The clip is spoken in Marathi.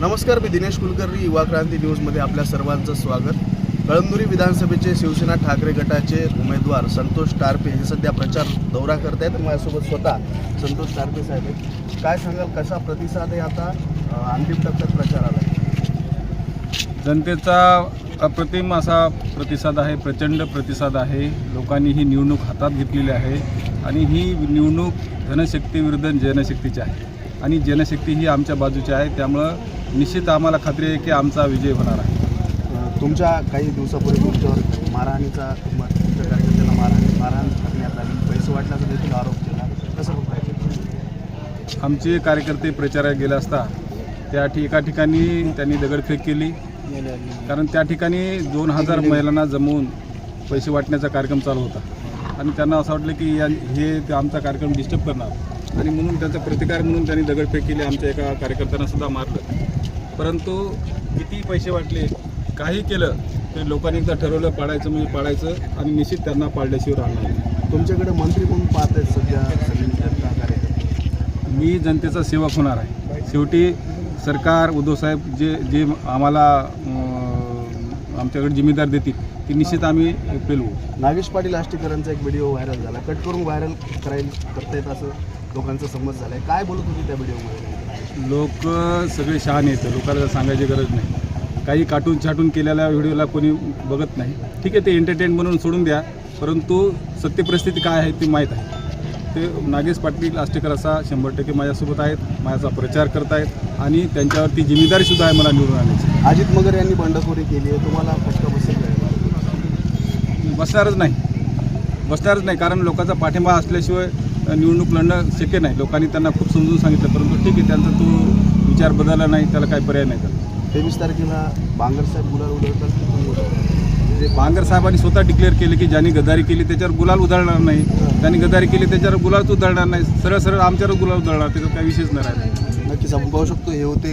नमस्कार मी दिनेश कुलकर्णी युवा क्रांती न्यूजमध्ये आपल्या सर्वांचं स्वागत. कळमनुरी विधानसभेचे शिवसेना ठाकरे गटाचे उमेदवार संतोष टारपे हे सध्या प्रचार दौरा करत आहेत माझ्यासोबत स्वतः संतोष टारपे साहेब आहेत. काय सांगाल कसा प्रतिसाद आहे आता? अंतिम टप्प्यात प्रचाराला जनतेचा अप्रतिम असा प्रतिसाद आहे प्रचंड प्रतिसाद आहे. लोकांनी ही निवडणूक हातात घेतलेली आहे आणि ही निवडणूक जनशक्तीविरुद्ध जनशक्तीची आहे. आणि जनशक्ती ही आमच्या बाजूची आहे त्यामुळं निश्चित आम्हाला खात्री आहे की आमचा विजय होणार आहे. तुमच्या काही दिवसापूर्वी तुमच्यावर मारहाणीचा तुमच्या कार्यकर्त्यांना मारहाण मारहाण करण्यात आली. पैसे वाटल्याचा देखील आरोप केला. कसं बघायचं? आमचे कार्यकर्ते प्रचारात गेले असता त्या एका ठिकाणी त्यांनी दगडफेक केली. कारण त्या ठिकाणी दोन हजार महिलांना जमवून पैसे वाटण्याचा कार्यक्रम चालू होता. आणि त्यांना असं वाटलं की या हे आमचा कार्यक्रम डिस्टर्ब करणार. आणि म्हणून त्यांचा प्रतिकार म्हणून त्यांनी दगडफेक केली. आमच्या एका कार्यकर्त्यांना सुद्धा मारलं. परंतु किती पैसे वाटले काही केलं ते लोकांनी एकदा ठरवलं पाडायचं म्हणजे पाडायचं आणि निश्चित त्यांना पाडल्याशिवाय राहणार नाही. तुमच्याकडे मंत्री म्हणून पाहत आहेत सध्या? मी जनतेचा सेवक होणार आहे. शेवटी सरकार उद्धवसाहेब जे जे आम्हाला आमच्याकडे जिम्मेदार देतील ती निश्चित आम्ही पेलवू. नागेश पाटील आष्टीकरांचा एक व्हिडिओ व्हायरल झाला. कट करून व्हायरल करायला करतायत असं लोकांचा समज झालाय. काय बोलत होते त्या व्हिडिओमध्ये? लोक सगळे शहाण येतं लोकांना सांगायची गरज नाही. काही काटून छाटून केलेल्या व्हिडिओला कोणी बघत नाही. ठीक आहे ते एंटरटेन म्हणून सोडून द्या. परंतु सत्य परिस्थिती काय आहे ती माहीत आहे. ते नागेश पाटील आष्टेकर असा शंभर टक्के माझ्यासोबत आहेत. माझा प्रचार करत आहेत आणि त्यांच्यावरती जिम्मेदारीसुद्धा आहे मला निवडून आणायची. अजित मगर यांनी बंडखोरी केली आहे. तुम्हाला फटका बसेल? बसणारच नाही. बसणारच नाही. कारण लोकांचा पाठिंबा असल्याशिवाय निवडणूक लढणं शक्य नाही. लोकांनी त्यांना खूप समजून सांगितलं परंतु ठीक आहे त्यांचा तो विचार बदलला नाही त्याला काही पर्याय नाही त्याला. तेवीस तारखेला बांगरसाहेब गुलाल? म्हणजे बांगर साहेबांनी स्वतः डिक्लेअर केले की ज्यांनी गद्दारी केली त्याच्यावर गुलाल उधळणार नाही. ज्यांनी गद्दारी केली त्याच्यावर गुलाल उधळणार नाही. सरळ सरळ आमच्यावर गुलाल उधळणार त्याच्यात काही विशेष नाही राहिला नक्कीच आपण पाहू शकतो हे होते